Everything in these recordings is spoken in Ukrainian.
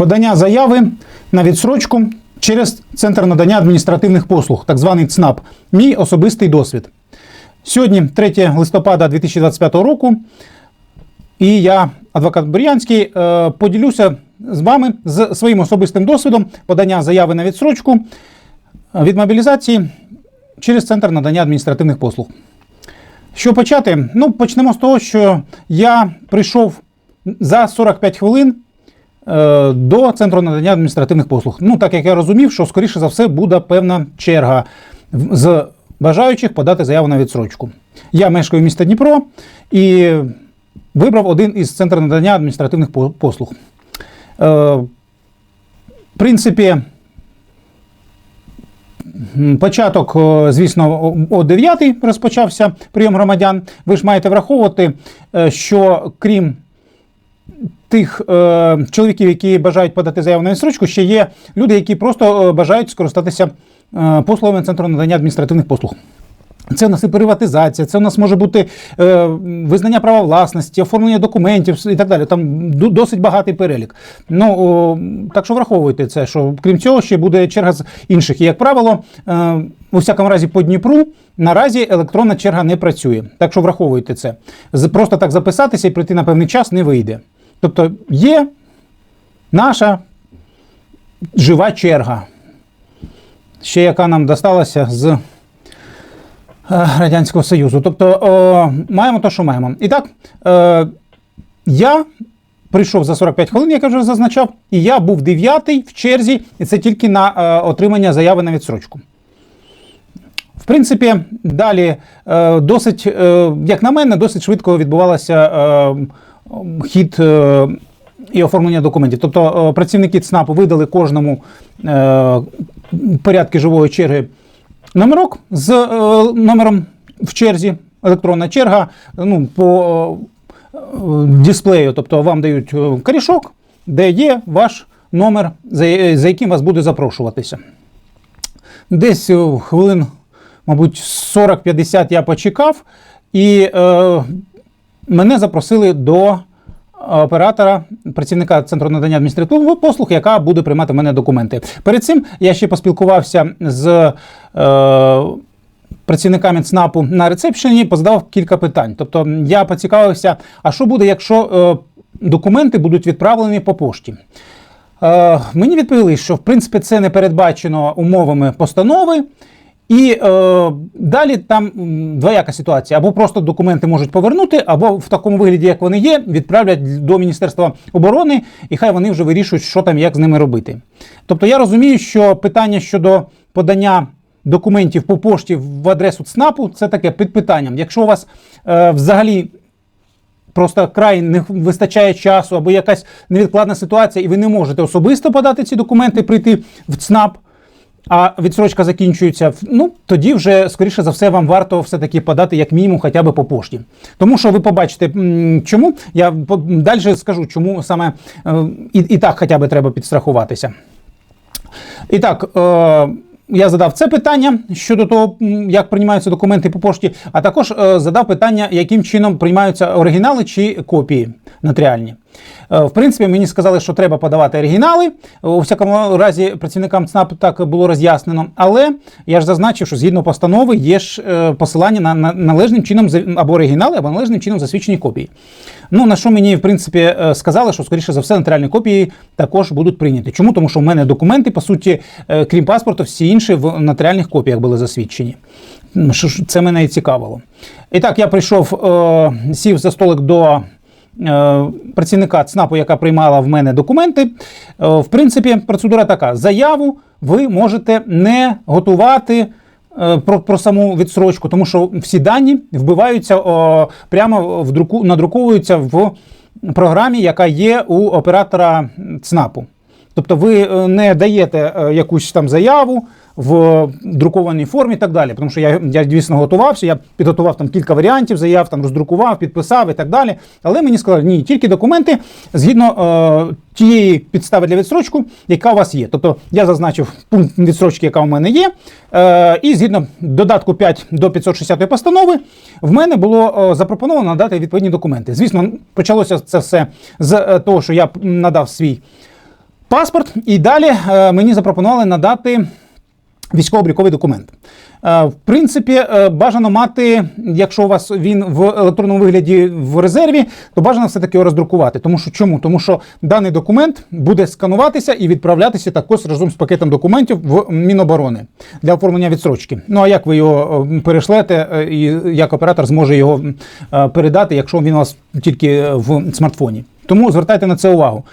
Подання заяви на відсрочку через Центр надання адміністративних послуг, так званий ЦНАП. Мій особистий досвід. Сьогодні 3 листопада 2025 року, і я, адвокат Бур'янський, е, поділюся з вами з своїм особистим досвідом подання заяви на відсрочку е, від мобілізації через Центр надання адміністративних послуг. Що почати? Ну, почнемо з того, що я прийшов за 45 хвилин до центру надання адміністративних послуг. Ну, так як я розумів, що скоріше за все буде певна черга з бажаючих подати заяву на відсрочку. Я мешкаю в місті Дніпро і вибрав один із центрів надання адміністративних послуг. Е, в принципі, Початок, звісно, о- о 9 розпочався прийом громадян. Ви ж маєте враховувати, е, що крім тих е, чоловіків, які бажають подати заяву на відсрочку, ще є люди, які просто е, бажають скористатися е, послугами центру надання адміністративних послуг. Це у нас і приватизація, це у нас може бути е, визнання права власності, оформлення документів і так далі. Там досить багатий перелік. Ну о, так що враховуйте це, що крім цього ще буде черга з інших. І як правило, е, у всякому разі по Дніпру наразі електронна черга не працює. Так що враховуйте це. Просто так записатися і прийти на певний час не вийде. Тобто є наша жива черга, ще яка нам досталася з е, Радянського Союзу. Тобто е, маємо те, що маємо. І так, е, я прийшов за 45 хвилин, як я вже зазначав, і я був дев'ятий в черзі, і це тільки на е, отримання заяви на відсрочку. В принципі, далі е, досить, е, як на мене, досить швидко відбувалося е, хід е, і оформлення документів. Тобто е, працівники ЦНАПу видали кожному е, порядки живої черги номерок з номером в черзі, електронна черга ну, по дисплею. Тобто вам дають корішок, де є ваш номер, за, яким вас буде запрошуватися. Десь хвилин, мабуть, 40-50 я почекав, і мене запросили до оператора, працівника центру надання адміністративних послуг, яка буде приймати в мене документи. Перед цим я ще поспілкувався з е, працівниками ЦНАПу на рецепшені, позадав кілька питань. Тобто я поцікавився, а що буде, якщо е, документи будуть відправлені по пошті? Е, мені відповіли, що в принципі це не передбачено умовами постанови. І е, далі там двояка ситуація. Або просто документи можуть повернути, або в такому вигляді, як вони є, відправлять до Міністерства оборони, і хай вони вже вирішують, що там, як з ними робити. Тобто я розумію, що питання щодо подання документів по пошті в адресу ЦНАПу це таке під питанням. Якщо у вас е, взагалі просто край не вистачає часу або якась невідкладна ситуація, і ви не можете особисто подати ці документи, прийти в ЦНАП, а відсрочка закінчується, ну тоді вже, скоріше за все, вам варто все-таки подати як мінімум хоча б по пошті. Тому що ви побачите, чому я далі скажу, чому саме е, і, і так хоча б треба підстрахуватися. І так, е, я задав це питання щодо того, як приймаються документи по пошті, а також е, задав питання, яким чином приймаються оригінали чи копії нотаріальні. Е, В принципі, мені сказали, що треба подавати оригінали. У всякому разі, працівникам ЦНАП так було роз'яснено. Але я ж зазначив, що згідно постанови є ж е, посилання на, на належним чином або оригінали, або належним чином засвідчені копії. Ну на що мені в принципі е, сказали, що скоріше за все нотаріальні копії також будуть прийняті. Чому? Тому що в мене документи, по суті, е, крім паспорту, всі інші в нотаріальних копіях були засвідчені. Це мене і цікавило. І так, я прийшов, е, сів за столик до е, працівника ЦНАПу, яка приймала в мене документи. Е, В принципі, процедура така: заяву ви можете не готувати. е, Про, про саму відсрочку, тому що всі дані вбиваються о, прямо в друку, надруковуються в програмі, яка є у оператора ЦНАПу. Тобто ви е, не даєте е, якусь там заяву в друкованій формі і так далі. Тому що я, я дійсно готувався, я підготував там кілька варіантів заяв, там роздрукував, підписав і так далі. Але мені сказали, ні, тільки документи згідно е, тієї підстави для відстрочку, яка у вас є. Тобто я зазначив пункт відстрочки, яка у мене є. Е, і згідно додатку 5 до 560 постанови, в мене було е, запропоновано надати відповідні документи. Звісно, почалося це все з е, того, що я надав свій паспорт, і далі е, мені запропонували надати військово-обліковий документ. Е, В принципі, е, бажано мати, якщо у вас він в електронному вигляді в резерві, то бажано все-таки його роздрукувати. Тому що чому? Тому що даний документ буде скануватися і відправлятися також разом з пакетом документів в Міноборони для оформлення відсрочки. Ну а як ви його е, перешлете, і як оператор зможе його передати, якщо він у вас тільки в смартфоні? Тому звертайте на це увагу.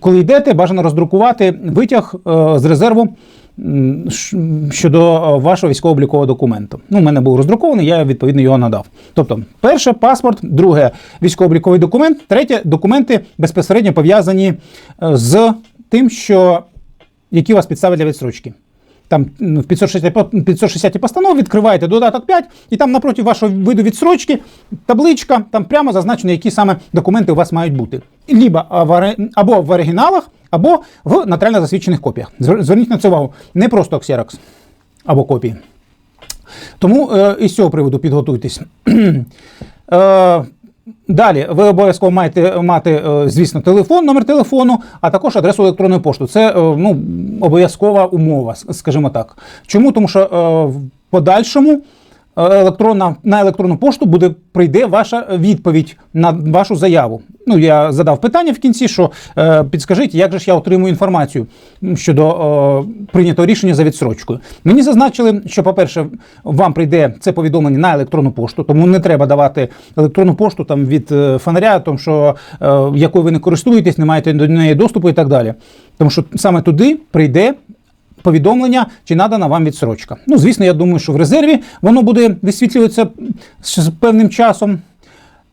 Коли йдете, бажано роздрукувати витяг з резерву щодо е, вашого військово-облікового документу. Ну, у мене був роздрукований, я відповідно його надав. Тобто, перше паспорт, друге військово-обліковий документ, третє документи безпосередньо пов'язані е, з тим, що які у вас підстави для відстрочки. Там в 560 по- 560 постанов відкриваєте додаток 5, і там напроти вашого виду відстрочки табличка, там прямо зазначено, які саме документи у вас мають бути. В або в оригіналах, або в нотаріально засвідчених копіях. Зверніть на це увагу. Не просто Xerox або копії. Тому е, із цього приводу підготуйтесь. Е, Далі ви обов'язково маєте мати, е, звісно, телефон, номер телефону, а також адресу електронної пошти. Це е, ну, обов'язкова умова, скажімо так. Чому? Тому що е, в подальшому електронна, на електронну пошту буде прийде ваша відповідь на вашу заяву. Ну, я задав питання в кінці, що е, підскажіть, як же ж я отримую інформацію щодо е, прийнятого рішення за відсрочкою. Мені зазначили, що, по-перше, вам прийде це повідомлення на електронну пошту, тому не треба давати електронну пошту там від е, фонаря, тому що е, якою ви не користуєтесь, не маєте до неї доступу і так далі. Тому що саме туди прийде повідомлення, чи надана вам відсрочка. Ну, звісно, я думаю, що в резерві воно буде висвітлюватися з певним часом.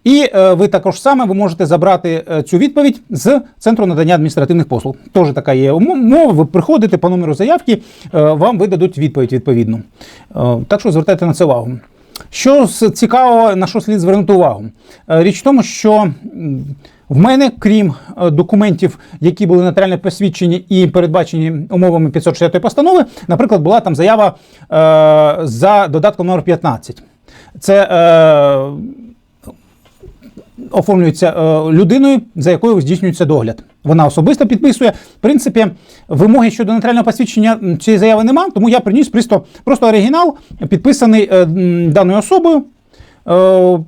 І е, ви також саме ви можете забрати е, цю відповідь з центру надання адміністративних послуг. Теж така є умова. Ви приходите по номеру заявки, е, вам видадуть відповідь відповідну. Так що звертайте на це увагу. Що цікавого, на що слід звернути увагу? Річ в тому, що в мене, крім е, документів, які були нотаріально посвідчені і передбачені умовами 560 постанови, наприклад, була там заява е, за додатком номер 15. Це е, оформлюється е, людиною, за якою здійснюється догляд. Вона особисто підписує. В принципі, вимоги щодо нотаріального посвідчення цієї заяви нема, тому я приніс просто, просто оригінал, підписаний е, даною особою. Е,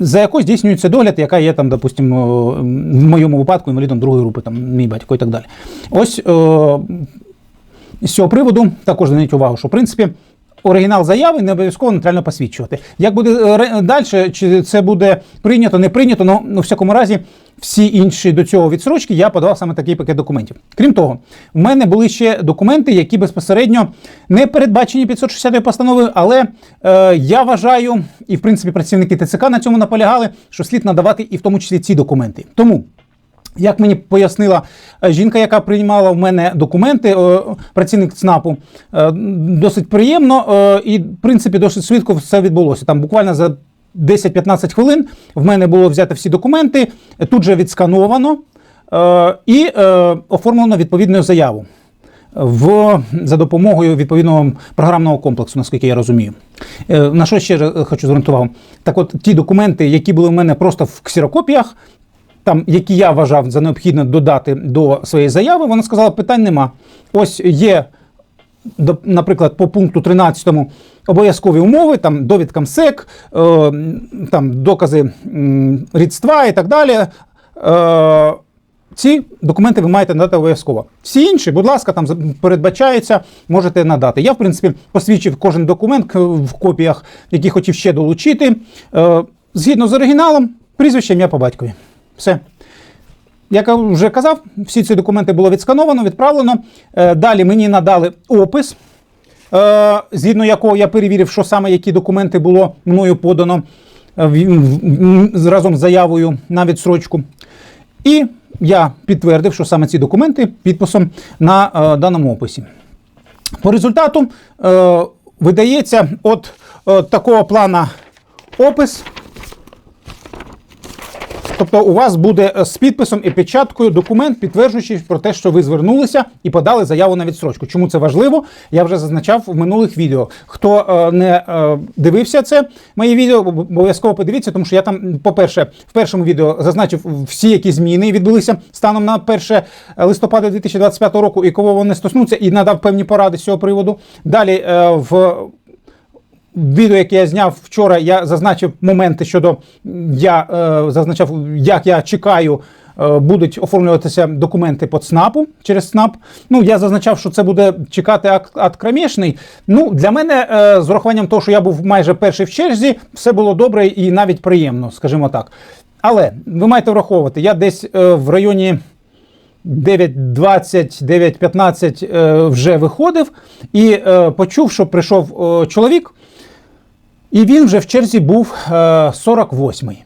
за якою здійснюється догляд, яка є там, допустимо, в моєму випадку інвалідом другої групи, там мій батько і так далі. Ось е, з цього приводу також зверніть увагу, що в принципі оригінал заяви не обов'язково нейтрально посвідчувати. Як буде далі, чи це буде прийнято, не прийнято, ну, ну в всякому разі, всі інші до цього відсрочки я подавав саме такий пакет документів. Крім того, в мене були ще документи, які безпосередньо не передбачені 560 постановою, але е, я вважаю, і в принципі працівники ТЦК на цьому наполягали, що слід надавати і в тому числі ці документи. Тому. Як мені пояснила е, жінка, яка приймала в мене документи, е, працівник ЦНАПу, е, досить приємно і, в принципі, досить швидко все відбулося. Там буквально за 10-15 хвилин в мене було взято всі документи, тут же відскановано і оформлено відповідну заяву в, за допомогою відповідного програмного комплексу, наскільки я розумію. На що ще хочу звернути увагу? Так от ті документи, які були в мене просто в ксерокопіях, там, які я вважав за необхідне додати до своєї заяви, вона сказала, питань нема. Ось є, наприклад, по пункту 13 обов'язкові умови, там довідка МСЕК, е, там докази рідства і так далі. Е, ці документи ви маєте надати обов'язково. Всі інші, будь ласка, там передбачається, можете надати. Я, в принципі, посвідчив кожен документ в копіях, які хотів ще долучити. Е, Згідно з оригіналом, прізвище ім'я по батькові. Все. Як я вже казав, всі ці документи було відскановано, відправлено. Е, Далі мені надали опис, е, згідно якого я перевірив, що саме які документи було мною подано е, разом з заявою на відсрочку. І я підтвердив, що саме ці документи підписом на даному описі. По результату видається от такого плана опис. Тобто у вас буде е, з підписом і печаткою документ, підтверджуючий про те, що ви звернулися і подали заяву на відстрочку. Чому це важливо? Я вже зазначав в минулих відео. Хто е, не е, дивився це моє відео, обов'язково подивіться, тому що я там, по-перше, в першому відео зазначив всі, які зміни відбулися станом на 1 листопада 2025 року, і кого вони стосуються, і надав певні поради з цього приводу. Далі в відео, яке я зняв вчора, я зазначив моменти щодо я е, зазначав, як я чекаю. е, Будуть оформлюватися документи по ЦНАПу через ЦНАП. Ну, я зазначав, що це буде чекати ак- акт кромешний. Ну, для мене, е, з урахуванням того, що я був майже перший в черзі, все було добре і навіть приємно, скажімо так. Але ви маєте враховувати, я десь е, в районі 9.20, 9.15 е, вже виходив і почув, що прийшов чоловік, і він вже в черзі був е, 48-й.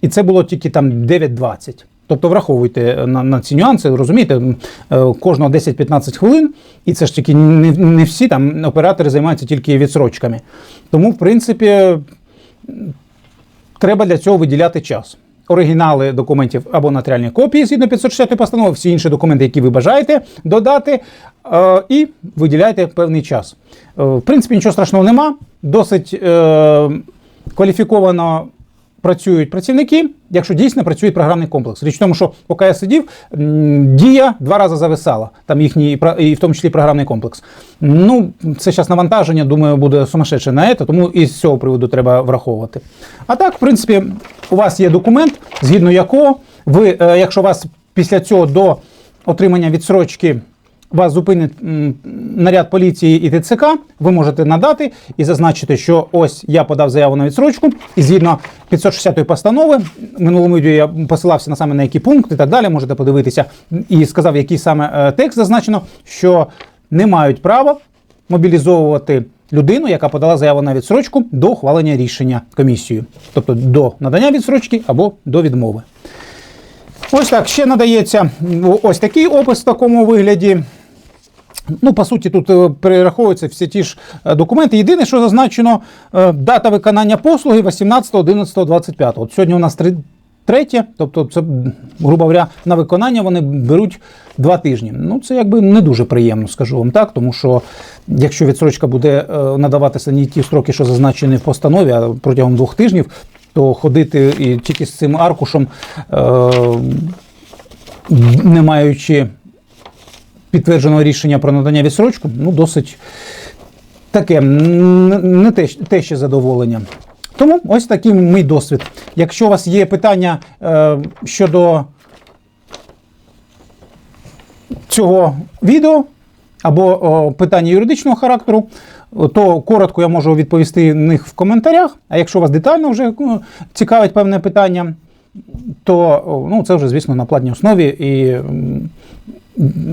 І це було тільки там 9.20. Тобто враховуйте на, на ці нюанси, розумієте, е, кожного 10-15 хвилин, і це ж тільки не, не всі там оператори займаються тільки відсрочками. Тому, в принципі, треба для цього виділяти час. Оригінали документів або нотаріальні копії згідно 560 постанови, всі інші документи, які ви бажаєте додати, е, і виділяйте певний час. Е, в принципі, нічого страшного нема. Досить е, кваліфіковано працюють працівники, якщо дійсно працює програмний комплекс. Річ в тому, що поки я сидів, дія два рази зависала, там їхній і в тому числі програмний комплекс. Ну, це зараз навантаження, думаю, буде сумасшедше на це, тому і з цього приводу треба враховувати. А так, в принципі, у вас є документ, згідно якого ви, е, якщо вас після цього до отримання відсрочки вас зупинить наряд поліції і ТЦК, ви можете надати і зазначити, що ось я подав заяву на відсрочку, і згідно 560 постанови, минулому відео я посилався на саме на які пункти і так далі, можете подивитися, і сказав, який саме е, текст зазначено, що не мають права мобілізовувати людину, яка подала заяву на відсрочку до ухвалення рішення комісією, тобто до надання відсрочки або до відмови. Ось так ще надається ось такий опис в такому вигляді. Ну, по суті, тут е, перераховуються всі ті ж е, документи. Єдине, що зазначено, е, дата виконання послуги 18.11.25. От сьогодні у нас три- третє, тобто це, грубо говоря, на виконання вони беруть два тижні. Ну, це якби не дуже приємно, скажу вам так, тому що якщо відсрочка буде надаватися не ті строки, що зазначені в постанові, а протягом двох тижнів, то ходити і тільки з цим аркушем, е, не маючи підтвердженого рішення про надання відсрочку, ну досить таке, не те, те ще задоволення. Тому ось такий мій досвід. Якщо у вас є питання е, щодо цього відео або о, питання юридичного характеру, то коротко я можу відповісти на них в коментарях. А якщо вас детально вже ну, цікавить певне питання, то ну, це вже, звісно, на платній основі. І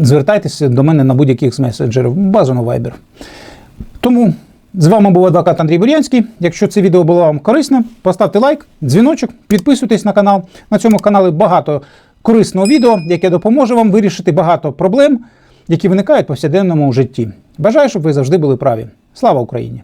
звертайтеся до мене на будь-яких з месенджерів, базово Viber. Тому з вами був адвокат Андрій Бурянський. Якщо це відео було вам корисне, поставте лайк, дзвіночок, підписуйтесь на канал. На цьому каналі багато корисного відео, яке допоможе вам вирішити багато проблем, які виникають в повсякденному житті. Бажаю, щоб ви завжди були праві. Слава Україні!